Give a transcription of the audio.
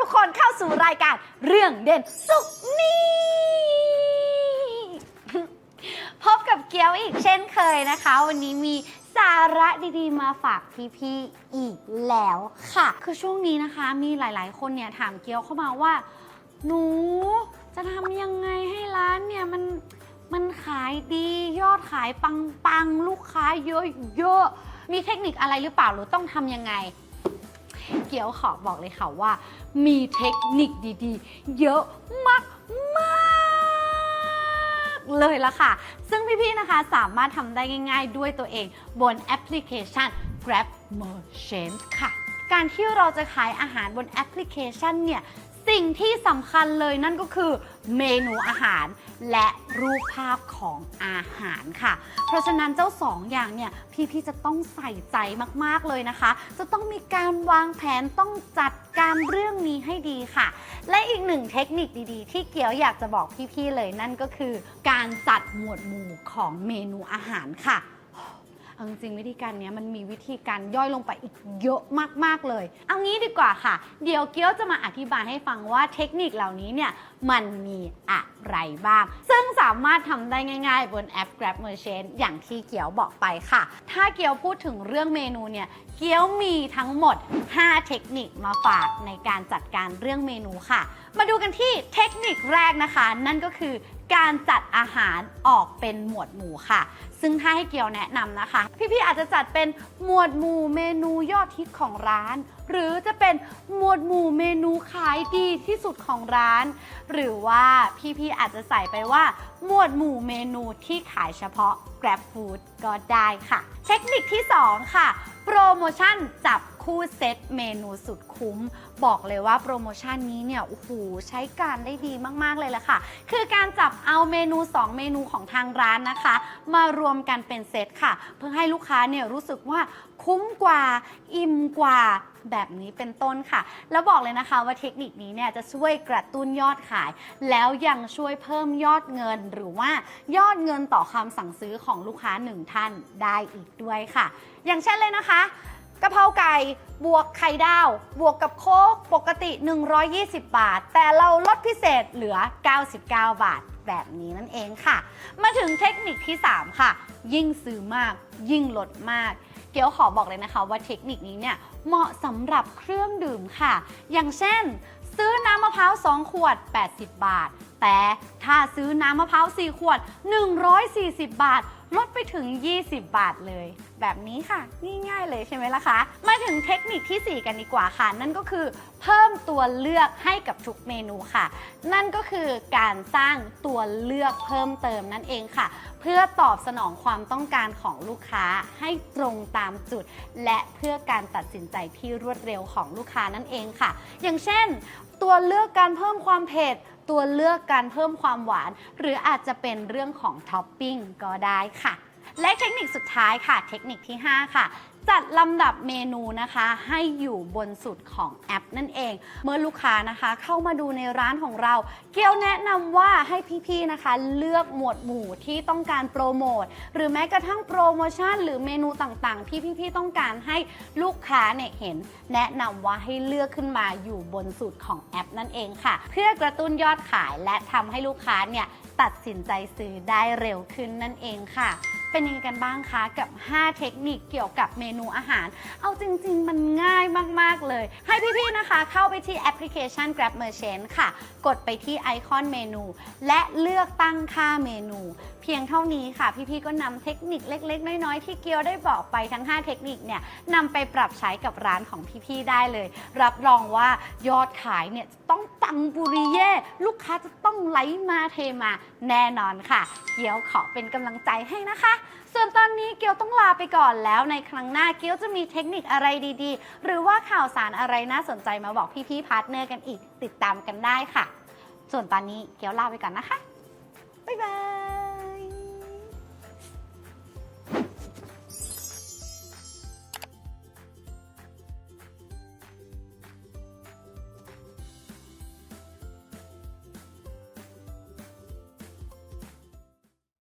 ทุกคนเข้าสู่รายการเรื่องเด่นสุขนี้พบกับเกียวอีกเช่นเคยนะคะ วันนี้มีสาระดีๆ มาฝากพี่ๆอีกแล้วค่ะ คือช่วงนี้นะคะมีหลายๆ คนเนี่ยถามเกียวเข้ามาว่า หนูจะทำยังไงให้ร้านเนี่ยมันมันขายดียอดขายปังๆ ลูกค้าเยอะๆ มีเทคนิคอะไรหรือเปล่าหรือต้องทำยังไง เกียวขอบอกเลยค่ะว่า มีเทคนิคดีๆ เยอะมากมากเลยละค่ะ ซึ่งพี่ๆนะคะสามารถทำได้ง่ายๆด้วยตัวเองบนแอปพลิเคชัน Grab Merchant ค่ะ การที่เราจะขายอาหารบนแอปพลิเคชันเนี่ย สิ่งที่สำคัญเลยนั่นก็คือเมนูอาหารและรูปภาพของอาหารค่ะ เพราะฉะนั้นเจ้าสองอย่างเนี่ยพี่ๆจะต้องใส่ใจมากๆเลยนะคะ จะต้องมีการวางแผนต้องจัดการเรื่องนี้ให้ดีค่ะ และอีกหนึ่งเทคนิคดีๆ ที่เกียวอยากจะบอกพี่ๆเลยนั่นก็คือ การจัดหมวดหมู่ของเมนูอาหารค่ะ เอาจริงๆวิธีการเนี้ยมันมีวิธีการย่อยลงไปอีกเยอะมากๆเลย เอางี้ดีกว่าค่ะ เดี๋ยวเกียวจะมาอธิบายให้ฟังว่าเทคนิคเหล่านี้เนี่ยมันมีอะไรบ้าง ซึ่งสามารถทำได้ง่ายๆ บนแอป Grab Merchant อย่างที่เกียวบอกไปค่ะ ถ้าเกียวพูดถึงเรื่องเมนูเนี่ยเกียวมีทั้งหมด 5 เทคนิคมาฝากในการจัดการเรื่องเมนูค่ะ มาดูกันที่เทคนิคแรกนะคะ นั่นก็คือ การจัดอาหารออกเป็นหมวดหมู่ค่ะ ซึ่งถ้าให้เกียวแนะนำนะคะ พี่ๆอาจจะจัดเป็นหมวดหมู่เมนูยอดฮิตของร้าน หรือจะเป็นหมวดหมู่เมนูขายดีที่สุดของร้าน หรือว่าพี่ๆอาจจะใส่ไปว่า หมวดหมู่เมนูที่ขายเฉพาะ Grab Food ก็ได้ค่ะ เทคนิคที่ 2 ค่ะ โปรโมชั่นจับคู่เซตเมนูสุดคุ้ม บอกเลยว่าโปรโมชั่นนี้เนี่ยโอ้โหใช้การได้ดีมาก ๆ เลยละค่ะ คือการจับเอาเมนู 2 เมนูของทางร้านนะคะ มารวมกันเป็นเซตค่ะ เพื่อให้ลูกค้าเนี่ยรู้สึกว่าคุ้มกว่า อิ่มกว่าแบบนี้เป็นต้นค่ะ แล้วบอกเลยนะคะว่าเทคนิคนี้เนี่ยจะช่วยกระตุ้นยอดขาย แล้วยังช่วยเพิ่มยอดเงิน หรือว่ายอดเงินต่อคำสั่งซื้อของลูกค้าหนึ่งท่านได้อีกด้วยค่ะ อย่างเช่นเลยนะคะกะเพราไก่บวกไข่ดาว บวกกับโค้กปกติ 120 บาท แต่เราลดพิเศษเหลือ 99 บาทแบบนี้นั่นเองค่ะ มาถึงเทคนิคที่ 3 ค่ะ ยิ่งซื้อมากยิ่งลดมาก เกียวขอบอกเลยนะคะว่าเทคนิคนี้เนี่ย เหมาะสำหรับเครื่องดื่มค่ะ อย่างเช่น ซื้อน้ำมะพร้าว 2 ขวด 80 บาท แต่ถ้าซื้อน้ำมะพร้าว 4 ขวด 140 บาท ลดไปถึง 20 บาทเลย แบบนี้ค่ะง่ายๆเลยใช่ไหมล่ะคะ มาถึงเทคนิคทีสี่ 4 กันดีกว่าค่ะ นั่นก็คือเพิ่มตัวเลือกให้กับทุกเมนูค่ะ นั่นก็คือการสร้างตัวเลือกเพิ่มเติมนั่นเองค่ะ เพื่อตอบสนองความต้องการของลูกค้าให้ตรงตามจุด และเพื่อการตัดสินใจที่รวดเร็วของลูกค้านั่นเองค่ะ อย่างเช่น ตัวเลือกการเพิ่มความเผ็ด ตัวเลือกการเพิ่มความหวาน หรืออาจจะเป็นเรื่องของท็อปปิ้งก็ได้ค่ะ และเทคนิคสุดท้ายค่ะ เทคนิคที่ 5 ค่ะ จัดลำดับเมนูนะคะ ให้อยู่บนสุดของแอปนั่นเอง เมื่อลูกค้านะคะ เข้ามาดูในร้านของเรา เกียวแนะนำว่าให้พี่ๆนะคะ เลือกหมวดหมู่ที่ต้องการโปรโมทหรือแม้กระทั่งโปรโมชั่น หรือเมนูต่างๆ ที่พี่ๆต้องการให้ลูกค้าเนี่ยเห็น แนะนำว่าให้เลือกขึ้นมาอยู่บนสุดของแอปนั่นเองค่ะ เพื่อกระตุ้นยอดขายและทำให้ลูกค้าเนี่ยตัดสินใจซื้อได้เร็วขึ้นนั่นเองค่ะ เป็นยังไงกันบ้างคะกับ 5 เทคนิคเกี่ยวกับเมนูอาหาร เอาจริง ๆ มันง่ายมาก ๆ เลย ให้พี่ ๆ นะคะ เข้าไปที่แอปพลิเคชัน Grab Merchant ค่ะ กดไปที่ไอคอนเมนู และเลือกตั้งค่าเมนู เพียงเท่านี้ค่ะ พี่ๆ ก็นำเทคนิคเล็ก ๆ น้อย ๆ ที่เกียวได้บอกไปทั้ง 5 เทคนิคเนี่ยนำไปปรับใช้กับร้านของพี่ ๆ ได้เลย รับรองว่ายอดขายเนี่ยต้อง ปังบุริเย่ลูกค้าจะต้องไหลมาเทมาแน่นอนค่ะ เกียวขอเป็นกำลังใจให้นะคะ ส่วนตอนนี้เกียวต้องลาไปก่อนแล้วในครั้งหน้าเกียวจะมีเทคนิคอะไรดีๆ หรือว่าข่าวสารอะไรน่าสนใจมาบอกพี่ๆพาร์ทเนอร์กันอีกติดตามกันได้ค่ะ ส่วนตอนนี้เกียวลาไปก่อนนะคะ